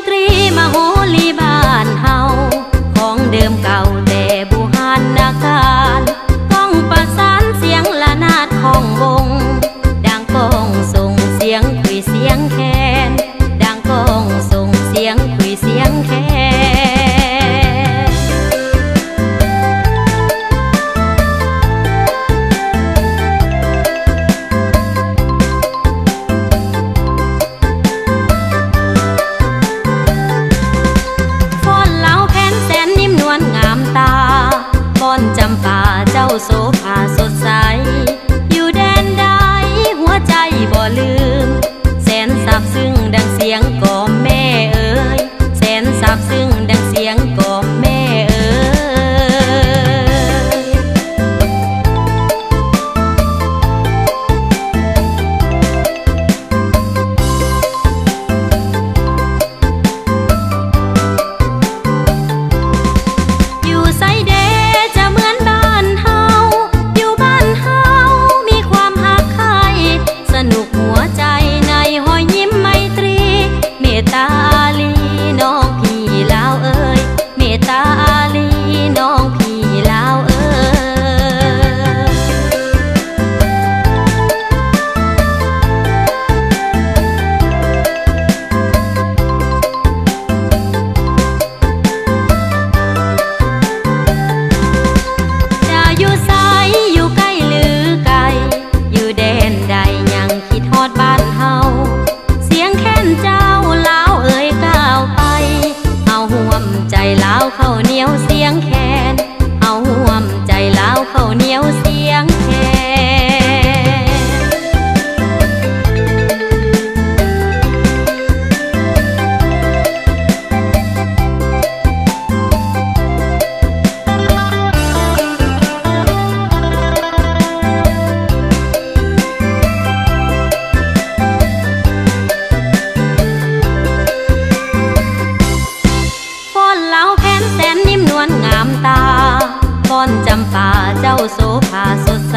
entre โสภาสดใส อยู่แดนใดหัวใจบ่ลืม แสนสับซึ่งดังเสียงกอแม่เอ๋ยแสนสับซึ่งดังเสียงก ลาวข้าวเหนียวสาเจ้าโสภาสดใส